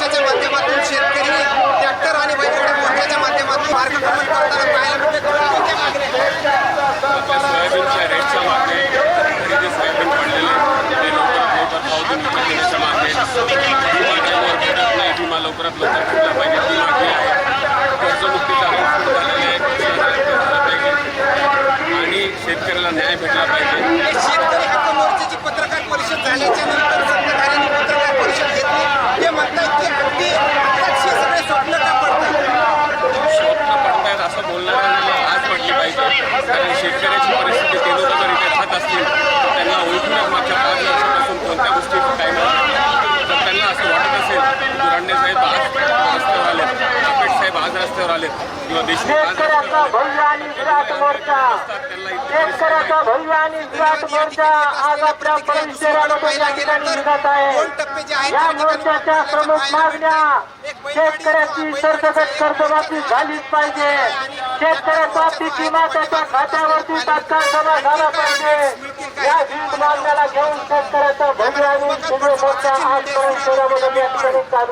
मोर्चाच्या माध्यमातून शेतकरी ट्रॅक्टर आणि बैलगाडी मोर्चाच्या माध्यमातून मार्गक्रमण करताना पाहायला मिळते कोणत्या मागण्या आहेत? सोयाबीनच्या रेटच्या खरेदी सोयाबीन पडलेले ते लवकर देण्याच्या विमा विमा लवकरात लवकर भेटला पाहिजे ती मागणी आहे कर्जमुक्तीचा रोग सुरू झालेला आहे कृषी आधारित झाला पाहिजे आणि शेतकऱ्याला न्याय भेटला पाहिजे कारण शेतकऱ्याची परिस्थिती ते लोक जर इथे राहत असतील तर त्यांना ओळखूनच मागच्या पाच वर्षापासून कोणत्या गोष्टी काय तर त्यांना असं वाटत असेल की दुरांडे साहेब आज रस्त्यावर आलेत कापेट साहेब आज रस्त्यावर आलेत किंवा देशमुख आज शेतकऱ्याचा रस्त्यावर भव्य आणि विराट मोर्चा त्यांना इथे शेतकऱ्याची सरसकट कर्जमाफी झालीच पाहिजे. शेतकऱ्याचा पीक विमा त्याच्या खात्यावरती तात्काळ जमा झाला पाहिजे. या विविध मागण्याला घेऊन शेतकऱ्याचा भव्य आणि दिव्य मोर्चा या ठिकाणी चालू